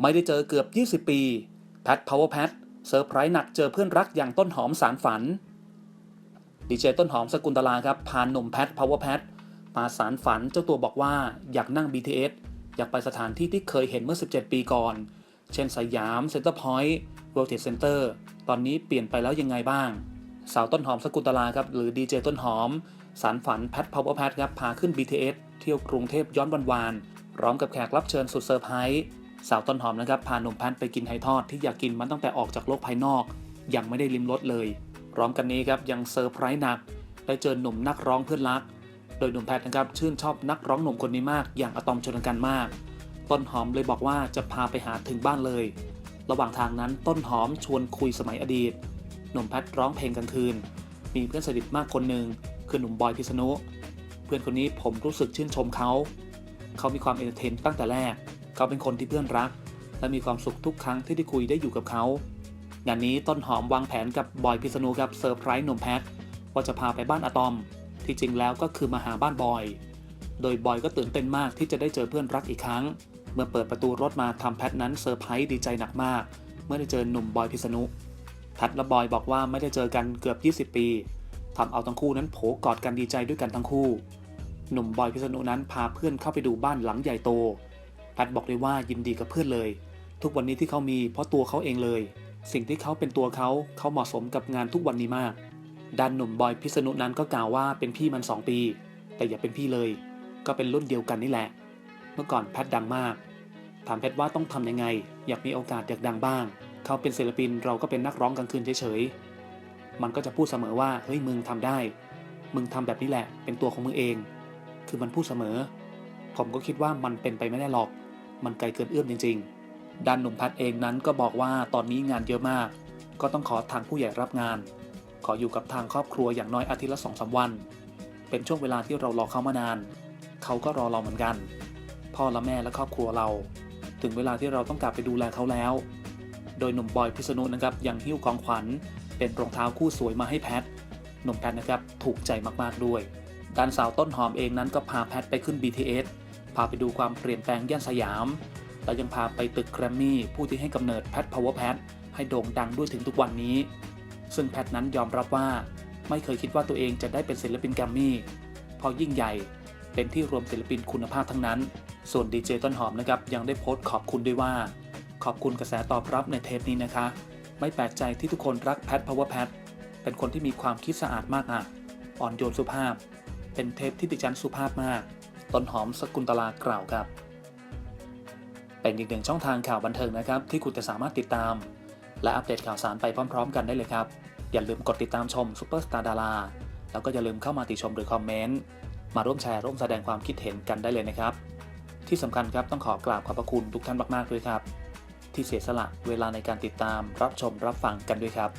ไม่ได้เจอเกือบ 20 ปี แพทพาวเวอร์แพทเซอร์ไพรส์หนักเจอเพื่อนรักอย่างต้นหอมสารฝัน ดีเจต้นหอมสกุลตลาครับพาหนุ่มแพทพาวเวอร์แพทมาสารฝันเจ้าตัวบอกว่าอยากนั่ง BTS อยากไปสถานที่ที่เคยเห็นเมื่อ 17 ปีก่อน เช่นสยามเซ็นเตอร์พอยต์เวิลด์เทรดเซ็นเตอร์ตอนนี้เปลี่ยนไปแล้วยังไงบ้าง สาวต้นหอมสกุลตลาครับหรือดีเจต้นหอม สารฝันแพทพาวเวอร์แพทครับพาขึ้น BTS เที่ยวกรุงเทพย้อนวันวานพร้อมกับแขกรับเชิญสุดเซอร์ไพรส์ สาวต้นหอมนะครับพาหนุ่มแพทไปกินไห่ทอดที่อยากกินมันตั้งแต่ออกจากโลกภายนอก ยังไม่ได้ลิ้มรสเลยพร้อมกันนี้ครับยังเซอร์ไพรส์หนักได้เจอหนุ่มนักร้องเพื่อนรัก โดยหนุ่มแพทนะครับชื่นชอบนักร้องหนุ่มคนนี้มาก อย่างอะตอมชนกันมาก ต้นหอมเลยบอกว่าจะพาไปหาถึงบ้านเลย ระหว่างทางนั้นต้นหอมชวนคุยสมัยอดีต หนุ่มแพทร้องเพลงกลางคืน มีเพื่อนสนิทมากคนหนึ่งคือหนุ่มบอยพิษณุเพื่อนคนนี้ผมรู้สึกชื่นชมเขา เขามีความเอนเตอร์เทนตั้งแต่แรก เขาเป็นคนที่เพื่อนรัก และมีความสุขทุกครั้งที่ได้คุยได้อยู่กับเขางานนี้ต้นหอมวางแผนกับบอยพิษณุครับเซอร์ไพรส์หนุ่มแพทว่าจะพาไปบ้านอะตอม ที่จริงแล้วก็คือมาหาบ้านบอย โดยบอยก็ตื่นเต้นมากที่จะได้เจอเพื่อนรักอีกครั้ง เมื่อเปิดประตูรถมาทำแพทนั้นเซอร์ไพรส์ดีใจหนักมาก เมื่อได้เจอหนุ่มบอยพิษณุแพทและบอยบอกว่าไม่ได้เจอกันเกือบ 20 ปีทำเอาทั้งคู่นั้นโผกอดกันดีใจด้วยกันทั้งคู่ หนุ่มบอยพิษณุนั้นพาเพื่อนเข้าไปดูบ้านหลังใหญ่โต แพทบอกเลยว่ายินดีกับเพื่อนเลย ทุกวันนี้ที่เขามีเพราะตัวเขาเองเลย สิ่งที่เขาเป็นตัวเขาเขาเหมาะสมกับงานทุกวันนี้มากด้านหนุ่มบอยพิษณุนั้นก็กล่าวว่าเป็นพี่มัน 2 ปี แต่อย่าเป็นพี่เลย ก็เป็นรุ่นเดียวกันนี่แหละ เมื่อก่อนแพทดังมาก ถามแพทว่าต้องทำยังไง อยากมีโอกาสอยากดังบ้าง เขาเป็นศิลปินเราก็เป็นนักร้องกลางคืนเฉยๆมันก็จะพูดเสมอว่าเฮ้ยมึงทำได้ มึงทำแบบนี้แหละ เป็นตัวของมึงเอง คือมันพูดเสมอ ผมก็คิดว่ามันเป็นไปไม่ได้หรอก มันไกลเกินเอื้อมจริง ๆ ด้านหนุ่มพัดเองนั้นก็บอกว่าตอนนี้งานเยอะมาก ก็ต้องขอทางผู้ใหญ่รับงาน ขออยู่กับทางครอบครัวอย่างน้อยอาทิตย์ละสองสาวัน เป็นช่วงเวลาที่เรารอเขามานาน เขาก็รอเราเหมือนกัน พ่อและแม่และครอบครัวเรา ถึงเวลาที่เราต้องกลับไปดูแลเขาแล้ว โดยหนุ่มบอยพิษณุนะครับยังหิ้วของขวัญ เป็นรองเท้าคู่สวยมาให้แพทหนุ่มแพทนะครับถูกใจมากๆด้วยด้านสาวต้นหอมเองนั้นก็พาแพทไปขึ้น BTS พาไปดูความเปลี่ยนแปลงย่านสยามและยังพาไปตึกแกรมมี่ผู้ที่ให้กำเนิดแพทพาวเวอร์แพทให้โด่งดังด้วยถึงทุกวันนี้ ซึ่งแพทนั้นยอมรับว่า ไม่เคยคิดว่าตัวเองจะได้เป็นศิลปินแกรมมี่พราะยิ่งใหญ่เป็นที่รวมศิลปินคุณภาพทั้งนั้น ส่วนดีเจต้นหอมนะครับยังได้โพสต์ขอบคุณด้วยว่า ขอบคุณกระแสตอบรับในเทปนี้นะคะ ไม่แปลกใจที่ทุกคนรักแพทพาวเวอร์แพทเป็นคนที่มีความคิดสะอาดมากอะอ่อนโยนสุภาพ เป็นเทปที่ดิฉันสุภาพมาก ต้นหอมสกุลตลากล่าวครับ เป็นอีกหนึ่งช่องทางข่าวบันเทิงนะครับ ที่คุณจะสามารถติดตาม และอัปเดตข่าวสารไปพร้อม ๆ กันได้เลยครับ อย่าลืมกดติดตามชมซูเปอร์สตาร์ดาราแล้วก็อย่าลืมเข้ามาติชมหรือคอมเมนต์มาร่วมแชร์ร่วมแสดงความคิดเห็นกันได้เลยนะครับ ที่สำคัญครับต้องขอกราบขอบพระคุณทุกท่านมากๆด้วยครับ ที่เสียสละเวลาในการติดตามรับชมรับฟังกันด้วยครับ